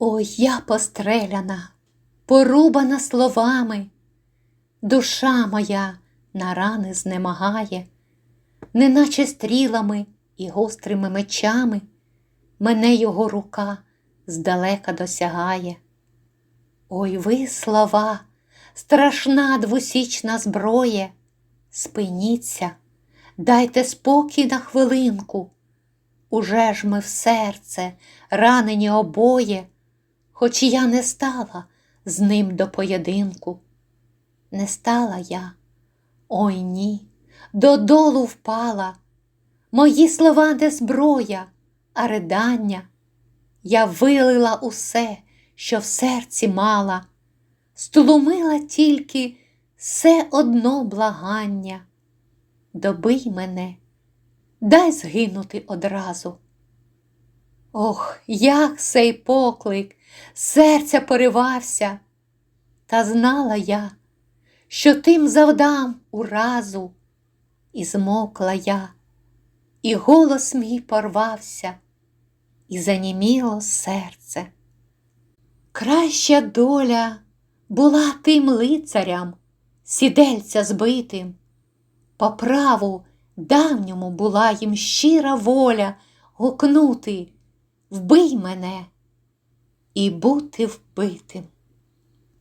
Ой, я постреляна, порубана словами, душа моя на рани знемагає, неначе стрілами і гострими мечами мене його рука здалека досягає. Ой ви слова, страшна двусічна зброя, спиніться, дайте спокій на хвилинку. Уже ж ми в серце, ранені обоє, хоч я не стала з ним до поєдинку. Не стала я, ой ні, додолу впала. Мої слова не зброя, а ридання. Я вилила усе, що в серці мала, стлумила тільки все одно благання. Добий мене, дай згинути одразу. Ох, як сей поклик, серця поривався, та знала я, що тим завдам уразу, і змокла я, і голос мій порвався, і заніміло серце. Краща доля була тим лицарям, сідельця збитим, по праву давньому була їм щира воля гукнути Вбий мене і бути вбитим.